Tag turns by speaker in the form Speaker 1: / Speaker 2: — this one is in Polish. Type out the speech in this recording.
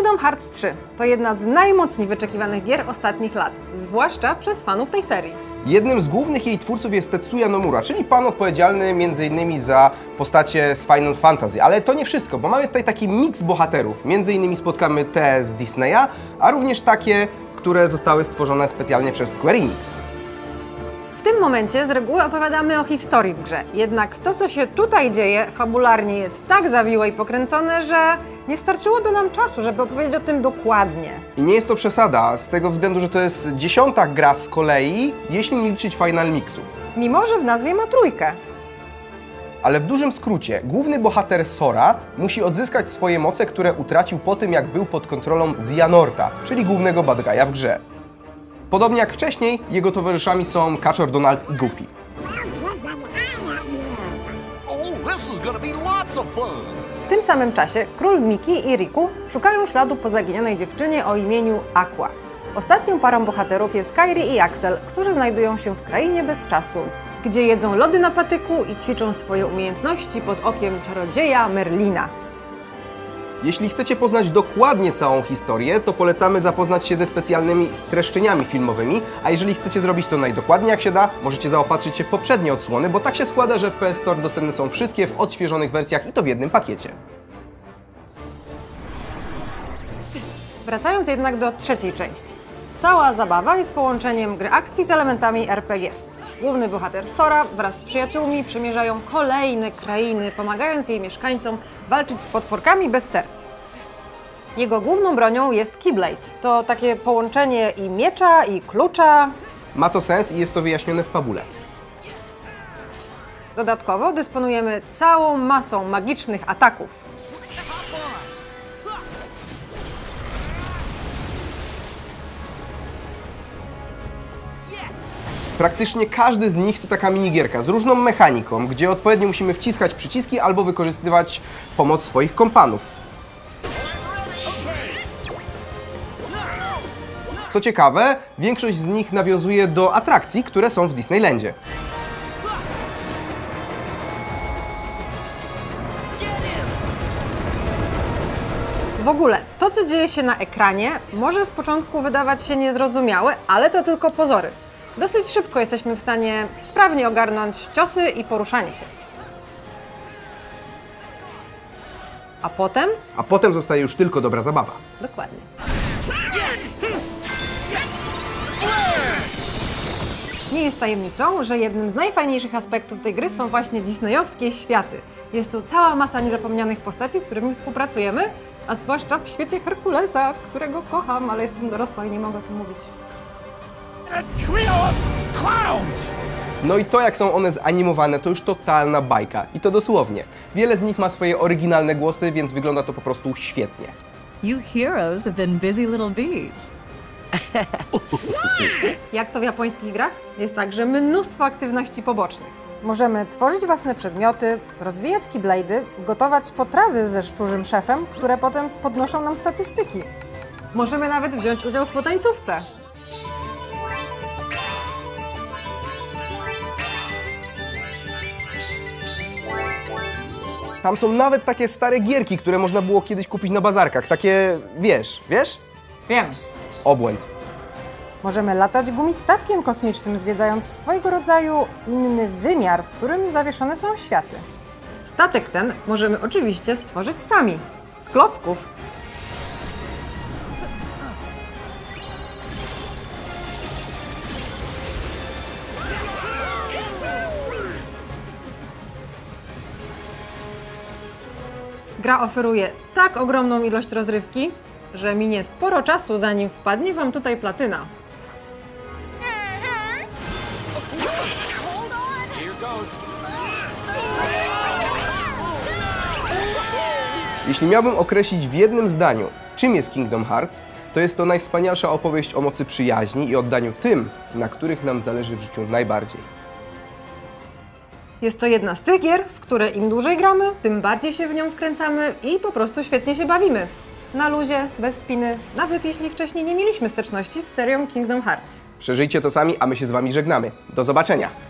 Speaker 1: Kingdom Hearts 3 to jedna z najmocniej wyczekiwanych gier ostatnich lat, zwłaszcza przez fanów tej serii.
Speaker 2: Jednym z głównych jej twórców jest Tetsuya Nomura, czyli pan odpowiedzialny m.in. za postacie z Final Fantasy. Ale to nie wszystko, bo mamy tutaj taki miks bohaterów. Między innymi spotkamy te z Disneya, a również takie, które zostały stworzone specjalnie przez Square Enix.
Speaker 1: W tym momencie z reguły opowiadamy o historii w grze, jednak to, co się tutaj dzieje, fabularnie jest tak zawiłe i pokręcone, że nie starczyłoby nam czasu, żeby opowiedzieć o tym dokładnie.
Speaker 2: I nie jest to przesada, z tego względu, że to jest dziesiąta gra z kolei, jeśli nie liczyć Final Mixów.
Speaker 1: Mimo, że w nazwie ma trójkę.
Speaker 2: Ale w dużym skrócie, główny bohater Sora musi odzyskać swoje moce, które utracił po tym, jak był pod kontrolą Zianorta, czyli głównego bad w grze. Podobnie jak wcześniej, jego towarzyszami są Kaczor, Donald i Goofy.
Speaker 1: W tym samym czasie król Miki i Riku szukają śladu po zaginionej dziewczynie o imieniu Aqua. Ostatnią parą bohaterów jest Kairi i Axel, którzy znajdują się w krainie bez czasu, gdzie jedzą lody na patyku i ćwiczą swoje umiejętności pod okiem czarodzieja Merlina.
Speaker 2: Jeśli chcecie poznać dokładnie całą historię, to polecamy zapoznać się ze specjalnymi streszczeniami filmowymi, a jeżeli chcecie zrobić to najdokładniej jak się da, możecie zaopatrzyć się w poprzednie odsłony, bo tak się składa, że w PS Store dostępne są wszystkie w odświeżonych wersjach i to w jednym pakiecie.
Speaker 1: Wracając jednak do trzeciej części. Cała zabawa jest połączeniem gry akcji z elementami RPG. Główny bohater Sora wraz z przyjaciółmi przemierzają kolejne krainy, pomagając jej mieszkańcom walczyć z potworkami bez serc. Jego główną bronią jest Keyblade. To takie połączenie i miecza, i klucza.
Speaker 2: Ma to sens i jest to wyjaśnione w fabule.
Speaker 1: Dodatkowo dysponujemy całą masą magicznych ataków.
Speaker 2: Praktycznie każdy z nich to taka minigierka z różną mechaniką, gdzie odpowiednio musimy wciskać przyciski albo wykorzystywać pomoc swoich kompanów. Co ciekawe, większość z nich nawiązuje do atrakcji, które są w Disneylandzie.
Speaker 1: W ogóle, to co dzieje się na ekranie może z początku wydawać się niezrozumiałe, ale to tylko pozory. Dosyć szybko jesteśmy w stanie sprawnie ogarnąć ciosy i poruszanie się. A potem?
Speaker 2: A potem zostaje już tylko dobra zabawa.
Speaker 1: Dokładnie. Nie jest tajemnicą, że jednym z najfajniejszych aspektów tej gry są właśnie disneyowskie światy. Jest tu cała masa niezapomnianych postaci, z którymi współpracujemy, a zwłaszcza w świecie Herkulesa, którego kocham, ale jestem dorosła i nie mogę o tym mówić.
Speaker 2: No i to, jak są one zanimowane, to już totalna bajka. I to dosłownie. Wiele z nich ma swoje oryginalne głosy, więc wygląda to po prostu świetnie.
Speaker 3: You heroes have been busy little bees.
Speaker 1: Jak to w japońskich grach? Jest także mnóstwo aktywności pobocznych. Możemy tworzyć własne przedmioty, rozwijać keyblade'y, gotować potrawy ze szczurzym szefem, które potem podnoszą nam statystyki. Możemy nawet wziąć udział w potańcówce.
Speaker 2: Tam są nawet takie stare gierki, które można było kiedyś kupić na bazarkach. Takie, wiesz, wiesz?
Speaker 1: Wiem.
Speaker 2: Obłęd.
Speaker 1: Możemy latać gumistatkiem kosmicznym, zwiedzając swojego rodzaju inny wymiar, w którym zawieszone są światy. Statek ten możemy oczywiście stworzyć sami, z klocków. Gra oferuje tak ogromną ilość rozrywki, że minie sporo czasu, zanim wpadnie Wam tutaj platyna.
Speaker 2: Jeśli miałbym określić w jednym zdaniu, czym jest Kingdom Hearts, to jest to najwspanialsza opowieść o mocy przyjaźni i oddaniu tym, na których nam zależy w życiu najbardziej.
Speaker 1: Jest to jedna z tych gier, w które im dłużej gramy, tym bardziej się w nią wkręcamy i po prostu świetnie się bawimy. Na luzie, bez spiny, nawet jeśli wcześniej nie mieliśmy styczności z serią Kingdom Hearts.
Speaker 2: Przeżyjcie to sami, a my się z Wami żegnamy. Do zobaczenia!